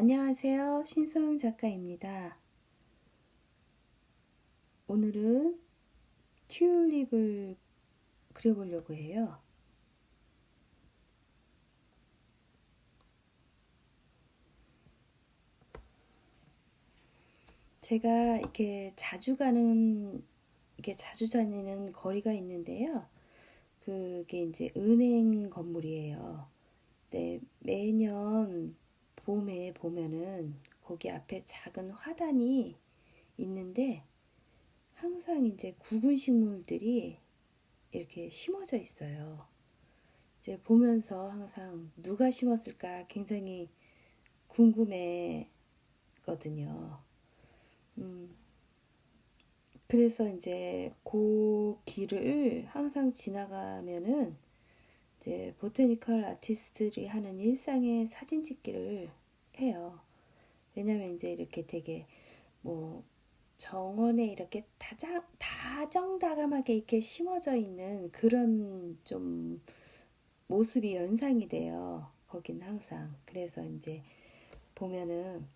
안녕하세요. 신소영 작가입니다. 오늘은 튤립을 그려보려고 해요. 제가 이렇게 자주 가는, 이게 자주 다니는 거리가 있는데요. 그게 이제 은행 건물이에요. 네, 매년 봄에 보면은 거기 앞에 작은 화단이 있는데 항상 이제 구근 식물들이 이렇게 심어져 있어요. 이제 보면서 항상 누가 심었을까 굉장히 궁금했거든요. 음, 그래서 이제 그 길을 항상 지나가면은 이제 보테니컬 아티스트들이 하는 일상의 사진 찍기를 해요. 왜냐면 이제 이렇게 되게 뭐 정원에 이렇게 다정, 다정다감하게 이렇게 심어져 있는 그런 좀 모습이 연상이 돼요. 거긴 항상. 그래서 이제 보면은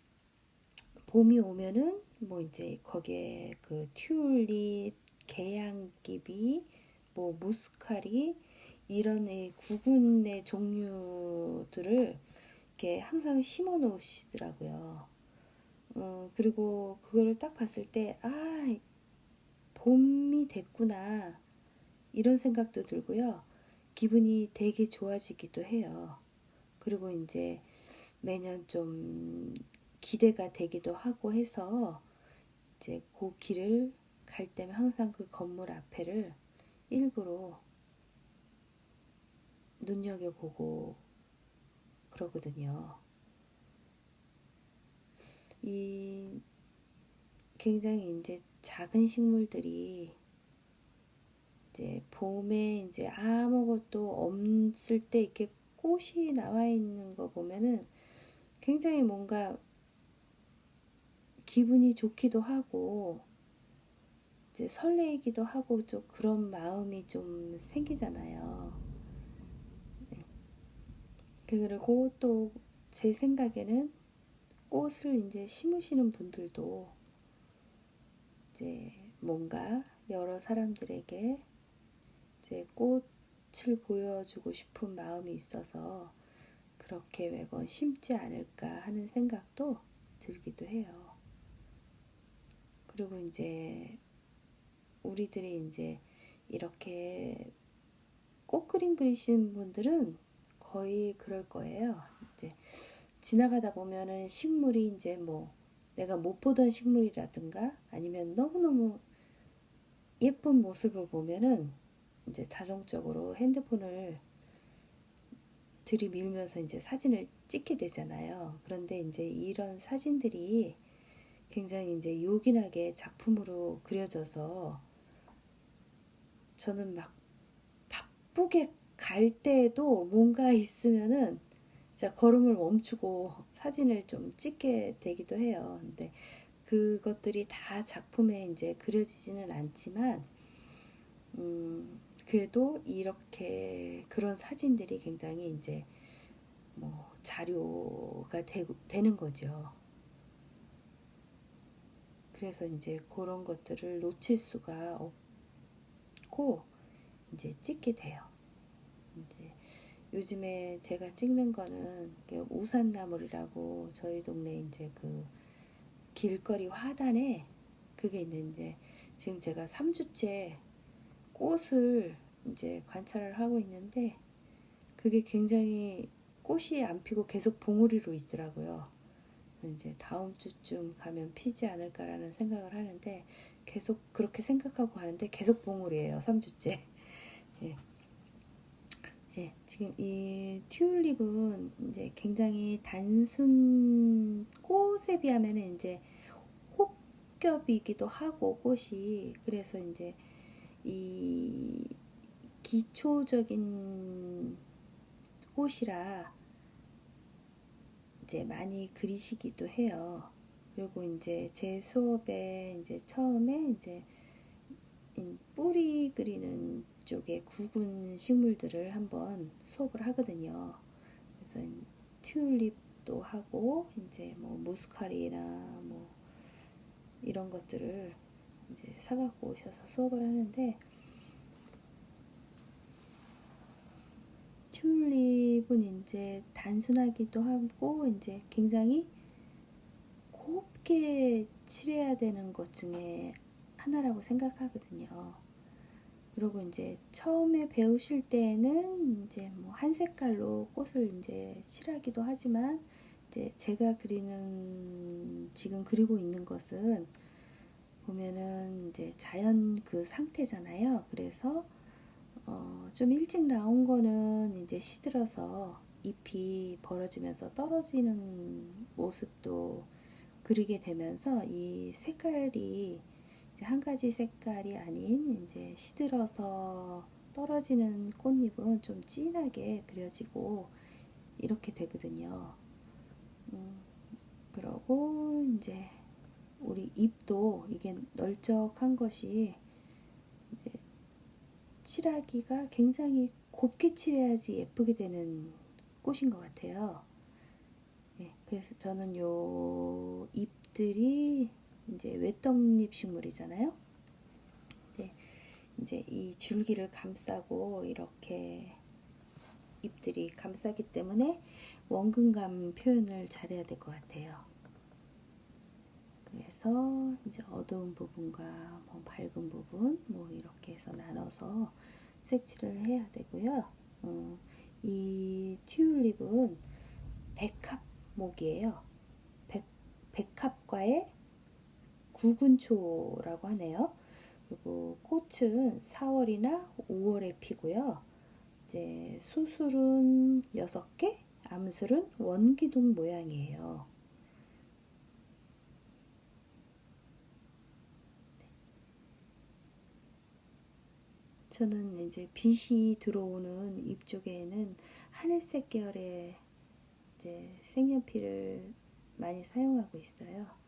봄이 오면은 뭐 이제 거기에 그 튤립, 개양귀비, 뭐 무스카리 이런 구근의 종류들을 이렇게 항상 심어 놓으시더라고요. 어, 그리고 그거를 딱 봤을 때, 아, 봄이 됐구나. 이런 생각도 들고요. 기분이 되게 좋아지기도 해요. 그리고 이제 매년 좀 기대가 되기도 하고 해서 이제 그 길을 갈 때면 항상 그 건물 앞에를 일부러 눈여겨보고 그러거든요. 이 굉장히 이제 작은 식물들이 이제 봄에 이제 아무것도 없을 때 이렇게 꽃이 나와 있는 거 보면은 굉장히 뭔가 기분이 좋기도 하고 이제 설레이기도 하고 좀 그런 마음이 좀 생기잖아요. 네. 그리고 또 제 생각에는 꽃을 이제 심으시는 분들도 이제 뭔가 여러 사람들에게 이제 꽃을 보여주고 싶은 마음이 있어서 그렇게 매번 심지 않을까 하는 생각도 들기도 해요. 그리고 이제 우리들이 이제 이렇게 꽃 그림 그리시는 분들은 거의 그럴 거예요. 이제 지나가다 보면은 식물이 이제 뭐 내가 못 보던 식물이라든가 아니면 너무너무 예쁜 모습을 보면은 이제 자동적으로 핸드폰을 들이밀면서 이제 사진을 찍게 되잖아요. 그런데 이제 이런 사진들이 굉장히 이제 요긴하게 작품으로 그려져서 저는 막 바쁘게 갈 때에도 뭔가 있으면은 자 걸음을 멈추고 사진을 좀 찍게 되기도 해요. 근데 그것들이 다 작품에 이제 그려지지는 않지만 음 그래도 이렇게 그런 사진들이 굉장히 이제 뭐 자료가 되, 되는 거죠. 그래서 이제 그런 것들을 놓칠 수가 없고 이제 찍게 돼요. 요즘에 제가 찍는 거는 우산나물이라고 저희 동네 이제 그 길거리 화단에 그게 있는데 지금 제가 3주째 꽃을 이제 관찰을 하고 있는데 그게 굉장히 꽃이 안 피고 계속 봉우리로 있더라고요. 이제 다음 주쯤 가면 피지 않을까라는 생각을 하는데 계속 그렇게 생각하고 하는데 계속 봉우리예요. 3주째. 예. 예, 지금 이 튤립은 이제 굉장히 단순 꽃에 비하면 이제 혹겹이기도 하고 꽃이 그래서 이제 이 기초적인 꽃이라 이제 많이 그리시기도 해요. 그리고 이제 제 수업에 이제 처음에 이제 뿌리 그리는 쪽에 구근 식물들을 한번 수업을 하거든요. 그래서 튤립 수업도 하고 이제 뭐 무스칼이나 뭐 이런 것들을 이제 사갖고 오셔서 수업을 하는데 튤립은 이제 단순하기도 하고 이제 굉장히 곱게 칠해야 되는 것 중에 하나라고 생각하거든요. 그리고 이제 처음에 배우실 때는 이제 뭐 한 색깔로 꽃을 이제 칠하기도 하지만 이제 제가 그리는 지금 그리고 있는 것은 보면은 이제 자연 그 상태잖아요. 그래서 어, 좀 일찍 나온 거는 이제 시들어서 잎이 벌어지면서 떨어지는 모습도 그리게 되면서 이 색깔이 이제 한 가지 색깔이 아닌 이제 시들어서 떨어지는 꽃잎은 좀 진하게 그려지고 이렇게 되거든요. 음, 그러고 이제 우리 잎도 이게 널쩍한 것이 칠하기가 굉장히 곱게 칠해야지 예쁘게 되는 꽃인 것 같아요. 예, 그래서 저는 요 잎들이 이제 외떡잎 식물이잖아요. 이제 이제 이 줄기를 감싸고 이렇게 잎들이 감싸기 때문에 원근감 표현을 잘해야 될 것 같아요. 그래서 이제 어두운 부분과 뭐 밝은 부분 뭐 이렇게 해서 나눠서 색칠을 해야 되고요. 어, 이 튤립은 백합목이에요. 백, 백합과의 구근초라고 하네요. 그리고 꽃은 4월이나 5월에 피고요. 이제 수술은 6개, 암술은 원기둥 모양이에요. 저는 이제 빛이 들어오는 잎 쪽에는 하늘색 계열의 이제 색연필을 많이 사용하고 있어요.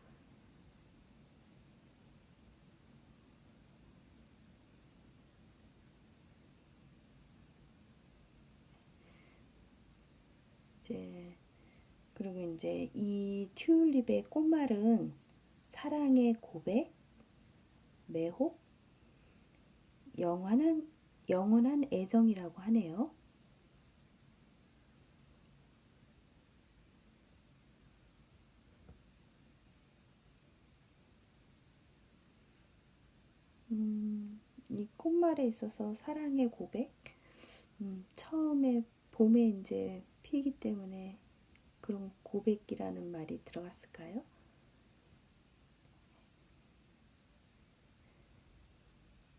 이제 그리고 이제 이 튤립의 꽃말은 사랑의 고백, 매혹, 영원한 영원한 애정이라고 하네요. 음, 이 꽃말에 있어서 사랑의 고백, 음, 처음에 봄에 이제 피기 때문에 그런 고백이라는 말이 들어갔을까요?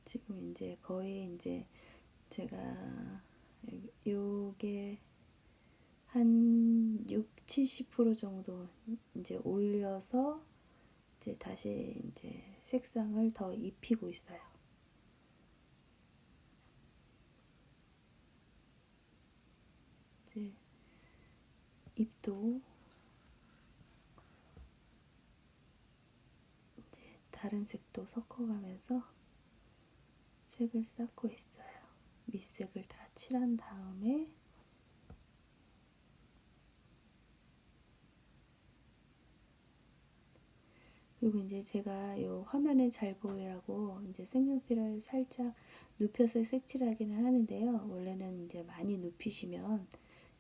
지금 이제 거의 이제 제가 요게 한 6, 70% 정도 이제 올려서 이제 다시 이제 색상을 더 입히고 있어요. 이제 잎도 이제 다른 색도 섞어가면서 색을 쌓고 있어요. 밑색을 다 칠한 다음에 그리고 이제 제가 요 화면에 잘 보이라고 이제 색연필을 살짝 눕혀서 색칠하기는 하는데요. 원래는 이제 많이 눕히시면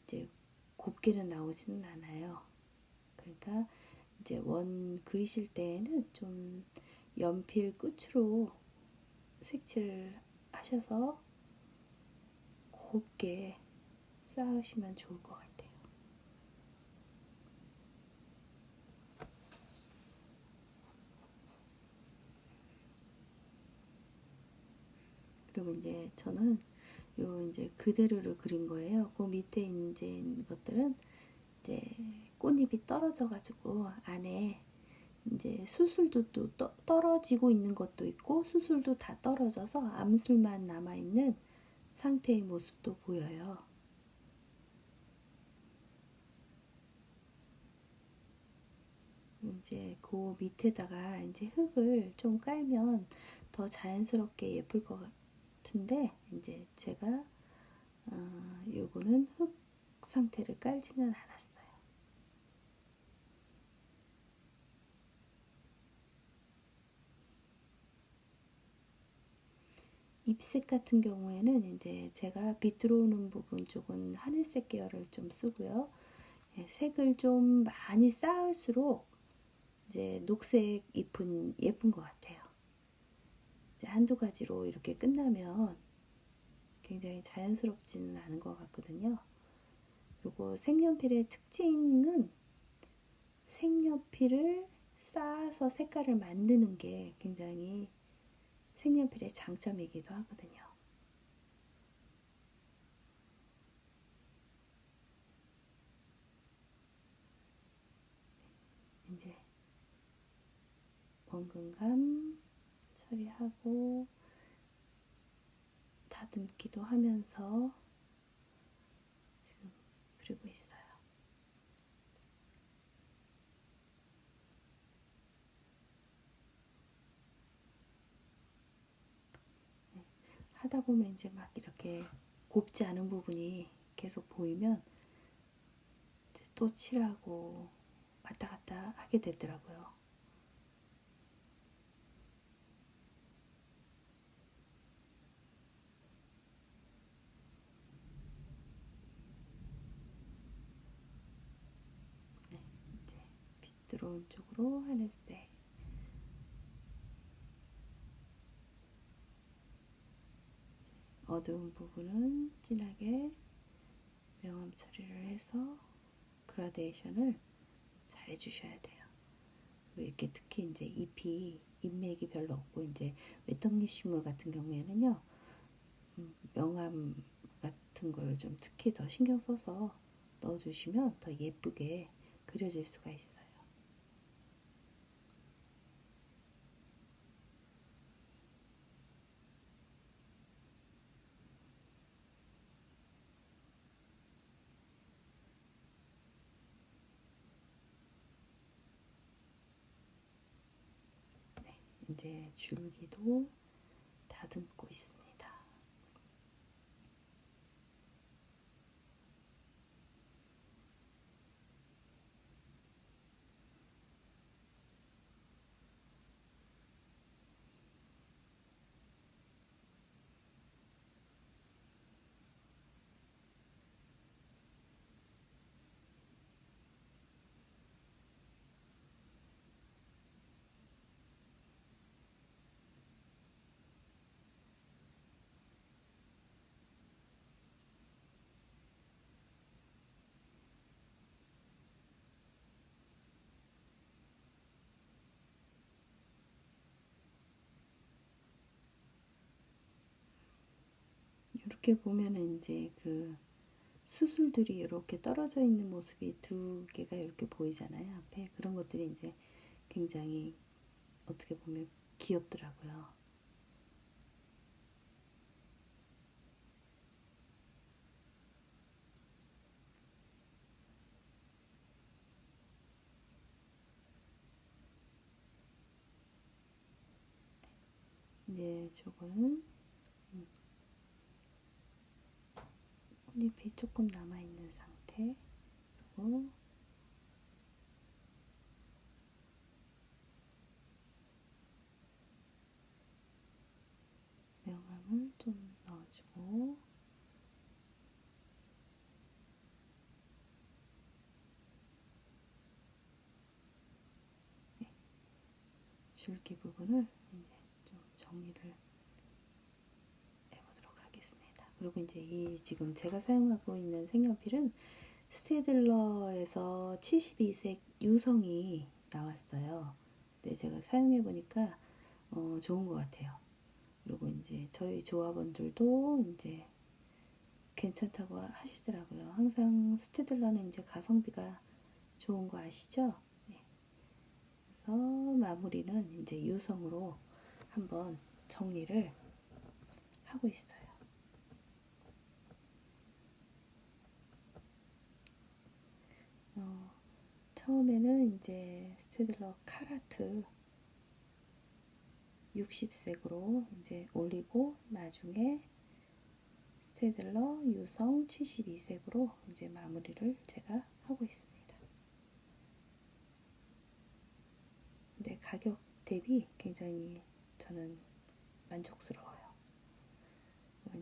이제 곱게는 나오지는 않아요. 그러니까 이제 원 그리실 때에는 좀 연필 끝으로 색칠을 하셔서 곱게 쌓으시면 좋을 것 같아요. 그리고 이제 저는 요 이제 그대로를 그린 거예요. 그 밑에 이제 것들은 이제 꽃잎이 떨어져 가지고 안에 이제 수술도 또 떠, 떨어지고 있는 것도 있고 수술도 다 떨어져서 암술만 남아 있는 상태의 모습도 보여요. 이제 그 밑에다가 이제 흙을 좀 깔면 더 자연스럽게 예쁠 것 같 똑같은데 이제 제가 어, 요거는 흙 상태를 깔지는 않았어요. 입색 같은 경우에는 이제 제가 빛 들어오는 부분 쪽은 하늘색 계열을 좀 쓰고요. 예, 색을 좀 많이 쌓을수록 이제 녹색 잎은 예쁜 것 같아요. 한두 가지로 이렇게 끝나면 굉장히 자연스럽지는 않은 것 같거든요. 그리고 색연필의 특징은 색연필을 쌓아서 색깔을 만드는 게 굉장히 색연필의 장점이기도 하거든요. 이제 원근감 처리하고 다듬기도 하면서 지금 그리고 있어요. 네, 하다 보면 이제 막 이렇게 곱지 않은 부분이 계속 보이면 또 칠하고 왔다 갔다 하게 되더라고요. 들어온 쪽으로 하늘색. 어두운 부분은 진하게 명암 처리를 해서 그라데이션을 잘 해주셔야 돼요. 이렇게 특히 이제 잎이 잎맥이 별로 없고 이제 외떡잎 식물 같은 경우에는요 음, 명암 같은 걸좀 특히 더 신경 써서 넣어주시면 더 예쁘게 그려질 수가 있어요. 네, 이제 줄기도 다듬고 있습니다. 이렇게 보면은 이제 그 수술들이 이렇게 떨어져 있는 모습이 두 개가 이렇게 보이잖아요. 앞에 그런 것들이 이제 굉장히 어떻게 보면 귀엽더라고요. 이제 저거는 꽃잎이 조금 남아있는 상태 그리고 명암을 좀 넣어주고 네. 줄기 부분을 이제 좀 정리를 해보도록 하겠습니다. 그리고 이제 이 지금 제가 사용하고 있는 색연필은 스테들러에서 72색 유성이 나왔어요. 근데 제가 사용해 보니까 어, 좋은 것 같아요. 그리고 이제 저희 조합원들도 이제 괜찮다고 하시더라고요. 항상 스테들러는 이제 가성비가 좋은 거 아시죠? 네. 그래서 마무리는 이제 유성으로 한번 정리를 하고 있어요. 어, 처음에는 이제 스테들러 카라트 60색으로 이제 올리고 나중에 스테들러 유성 72색으로 이제 마무리를 제가 하고 있습니다. 근데 가격 대비 굉장히 저는 만족스러워요.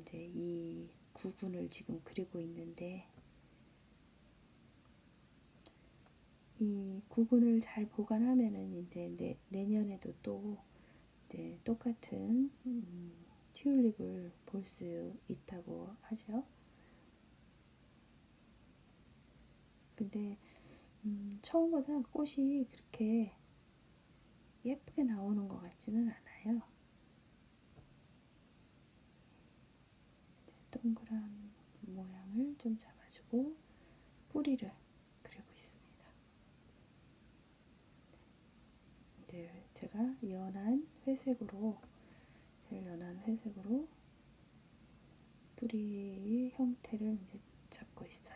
이제 이 구근을 지금 그리고 있는데 이 구근을 잘 보관하면은 이제 내, 내년에도 또 이제 똑같은 음, 튤립을 볼 수 있다고 하죠. 근데 음, 처음보다 꽃이 그렇게 예쁘게 나오는 것 같지는 않아요. 동그란 모양을 좀 잡아주고 뿌리를 그리고 있습니다. 이 제 제가 연한 회색으로 제일 연한 회색으로 뿌리 형태를 이제 잡고 있어요.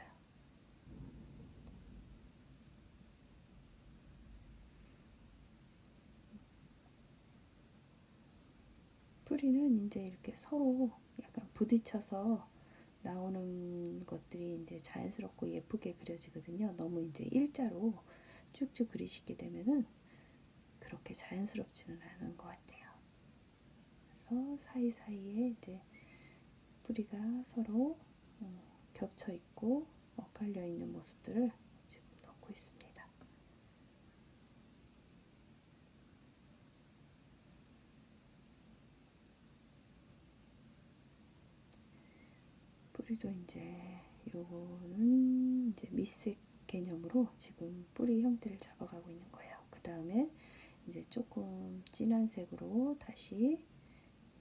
뿌리는 이제 이렇게 서로 약간 부딪혀서 나오는 것들이 이제 자연스럽고 예쁘게 그려지거든요. 너무 이제 일자로 쭉쭉 그리시게 되면은 그렇게 자연스럽지는 않은 것 같아요. 그래서 사이사이에 이제 뿌리가 서로 어, 겹쳐 있고 엇갈려 있는 모습들을 지금 넣고 있습니다. 뿌리도 이제 요거는 이제 밑색 개념으로 지금 뿌리 형태를 잡아가고 있는 거예요. 그 다음에 이제 조금 진한 색으로 다시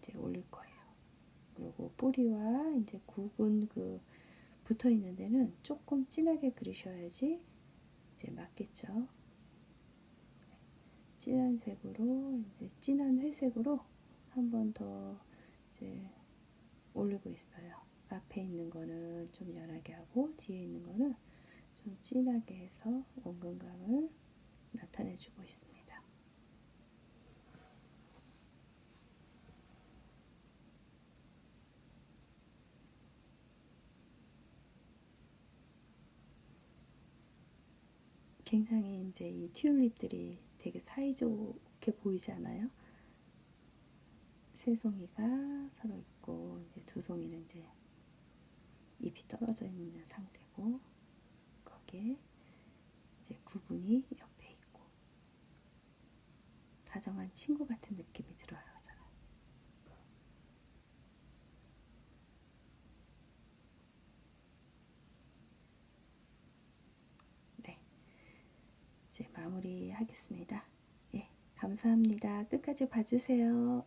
이제 올릴 거예요. 그리고 뿌리와 이제 굵은 그 붙어 있는 데는 조금 진하게 그리셔야지 이제 맞겠죠. 진한 색으로 이제 진한 회색으로 한 번 더 이제 올리고 있어요. 앞에 있는 거는 좀 연하게 하고 뒤에 있는 거는 좀 진하게 해서 원근감을 나타내주고 있습니다. 굉장히 이제 이 튤립들이 되게 사이좋게 보이지 않아요? 세 송이가 서로 있고 이제 두 송이는 이제 잎이 떨어져 있는 상태고 거기에 이제 구분이 옆에 있고 다정한 친구 같은 느낌이 들어요. 저는. 네, 이제 마무리 하겠습니다. 예, 감사합니다. 끝까지 봐주세요.